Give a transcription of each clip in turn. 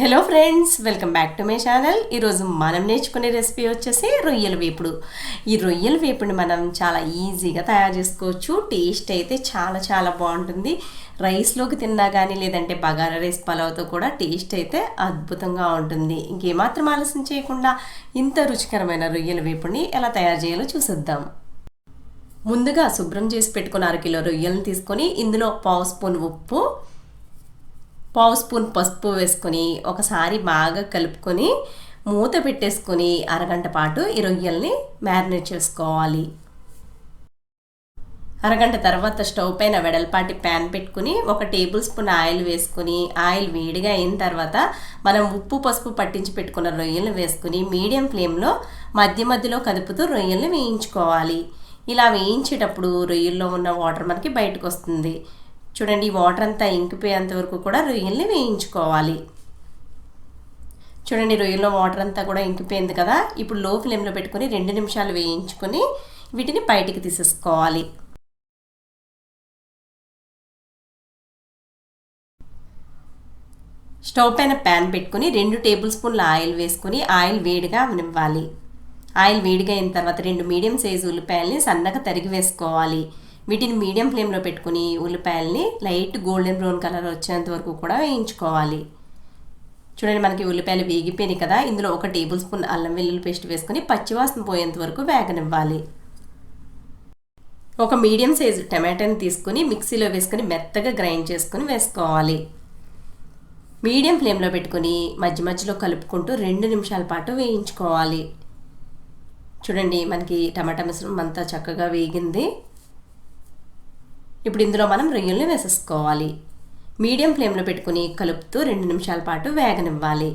Hello friends welcome back to my channel ఈరోజు మనం నేర్చుకునే రెసిపీ వచ్చేసి రొయ్యల వేపుడు. ఈ రొయ్యల వేపుడిని మనం చాలా ఈజీగా తయారు చేసుకోవచ్చు. టేస్ట్ అయితే చాలా చాలా బాగుంటుంది. రైస్లోకి తిన్నా కానీ లేదంటే బగారా రైస్ పలావ్తో కూడా టేస్ట్ అయితే అద్భుతంగా ఉంటుంది. ఇంకేమాత్రం ఆలస్యం చేయకుండా ఇంత రుచికరమైన రొయ్యల వేపుడిని ఎలా తయారు చేయాలో చూసిద్దాం. ముందుగా శుభ్రం చేసి పెట్టుకున్న అరకిలో రొయ్యలను తీసుకొని ఇందులో పావు స్పూన్ ఉప్పు పావు స్పూన్ పసుపు వేసుకొని ఒకసారి బాగా కలుపుకొని మూత పెట్టేసుకొని అరగంట పాటు ఈ రొయ్యల్ని మ్యారినేట్ చేసుకోవాలి. అరగంట తర్వాత స్టవ్ పైన వెడల్పాటి ప్యాన్ పెట్టుకుని ఒక టేబుల్ స్పూన్ ఆయిల్ వేసుకుని ఆయిల్ వేడిగా అయిన తర్వాత మనం ఉప్పు పసుపు పట్టించి పెట్టుకున్న రొయ్యలను వేసుకుని మీడియం ఫ్లేమ్లో మధ్య మధ్యలో కదుపుతూ రొయ్యల్ని వేయించుకోవాలి. ఇలా వేయించేటప్పుడు రొయ్యల్లో ఉన్న వాటర్ మనకి బయటకు వస్తుంది. చూడండి వాటర్ అంతా ఇంకిపోయేంత వరకు కూడా రొయ్యల్ని వేయించుకోవాలి. చూడండి రొయ్యల్లో వాటర్ అంతా కూడా ఇంకిపోయింది కదా. ఇప్పుడు లో ఫ్లేమ్లో పెట్టుకొని రెండు నిమిషాలు వేయించుకొని వీటిని బయటికి తీసేసుకోవాలి. స్టవ్ పైన ప్యాన్ పెట్టుకుని రెండు టేబుల్ స్పూన్ల ఆయిల్ వేసుకొని ఆయిల్ వేడిగా అవనివ్వాలి ఆయిల్ వేడిగా అయిన తర్వాత రెండు మీడియం సైజు ఉల్లిపాయల్ని సన్నగా తరిగి వేసుకోవాలి. వీటిని మీడియం ఫ్లేమ్లో పెట్టుకుని ఉల్లిపాయల్ని లైట్ గోల్డెన్ బ్రౌన్ కలర్ వచ్చేంత వరకు కూడా వేయించుకోవాలి. చూడండి మనకి ఉల్లిపాయలు వేగిపోయినాయి కదా. ఇందులో ఒక టేబుల్ స్పూన్ అల్లం వెల్లుల్లి పేస్ట్ వేసుకుని పచ్చివాసన పోయేంత వరకు వేగనివ్వాలి. ఒక మీడియం సైజు టమాటాని తీసుకుని మిక్సీలో వేసుకుని మెత్తగా గ్రైండ్ చేసుకుని వేసుకోవాలి. మీడియం ఫ్లేమ్లో పెట్టుకుని మధ్య మధ్యలో కలుపుకుంటూ రెండు నిమిషాల పాటు వేయించుకోవాలి. చూడండి మనకి టమాటా మిశ్రమం అంతా చక్కగా వేగింది. ఇప్పుడు ఇందులో మనం రొయ్యల్ని వేసేసుకోవాలి. మీడియం ఫ్లేమ్లో పెట్టుకుని కలుపుతూ రెండు నిమిషాల పాటు వేగనివ్వాలి.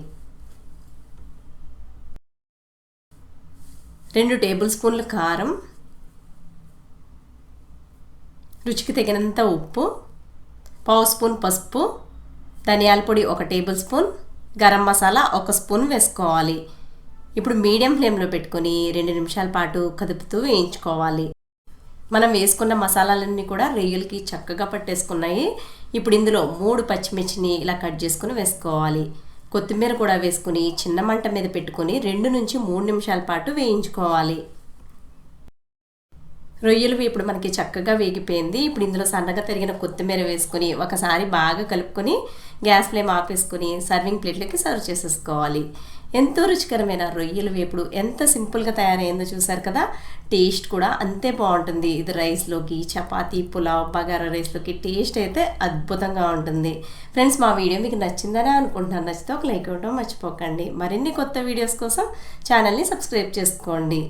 రెండు టేబుల్ స్పూన్ల కారం రుచికి తగినంత ఉప్పు పావు స్పూన్ పసుపు ధనియాల పొడి ఒక టేబుల్ స్పూన్ గరం మసాలా ఒక స్పూన్ వేసుకోవాలి. ఇప్పుడు మీడియం ఫ్లేమ్లో పెట్టుకొని రెండు నిమిషాల పాటు కదుపుతూ వేయించుకోవాలి. మనం వేసుకున్న మసాలాలన్నీ కూడా రొయ్యలకి చక్కగా పట్టేసుకున్నాయి. ఇప్పుడు ఇందులో మూడు పచ్చిమిర్చిని ఇలా కట్ చేసుకుని వేసుకోవాలి. కొత్తిమీర కూడా వేసుకుని చిన్న మంట మీద పెట్టుకుని రెండు నుంచి మూడు నిమిషాల పాటు వేయించుకోవాలి. రొయ్యలు ఇప్పుడు మనకి చక్కగా వేగిపోయింది. ఇప్పుడు ఇందులో సన్నగా తరిగిన కొత్తిమీర వేసుకొని ఒకసారి బాగా కలుపుకొని గ్యాస్ ఫ్లేమ్ ఆపేసుకొని సర్వింగ్ ప్లేట్లోకి సర్వ్ చేసేసుకోవాలి. ఎంతో రుచికరమైన రొయ్యల వేపుడు ఎంత సింపుల్గా తయారైందో చూసారు కదా? టేస్ట్ కూడా అంతే బాగుంటుంది. ఇది రైస్లోకి చపాతీ పులావ్ బగారా రైస్లోకి టేస్ట్ అయితే అద్భుతంగా ఉంటుంది. ఫ్రెండ్స్ మా వీడియో మీకు నచ్చిందని అనుకుంటున్నాను. నచ్చితే ఒక లైక్ ఇవ్వడం మర్చిపోకండి. మరిన్ని కొత్త వీడియోస్ కోసం ఛానల్ని సబ్స్క్రైబ్ చేసుకోండి.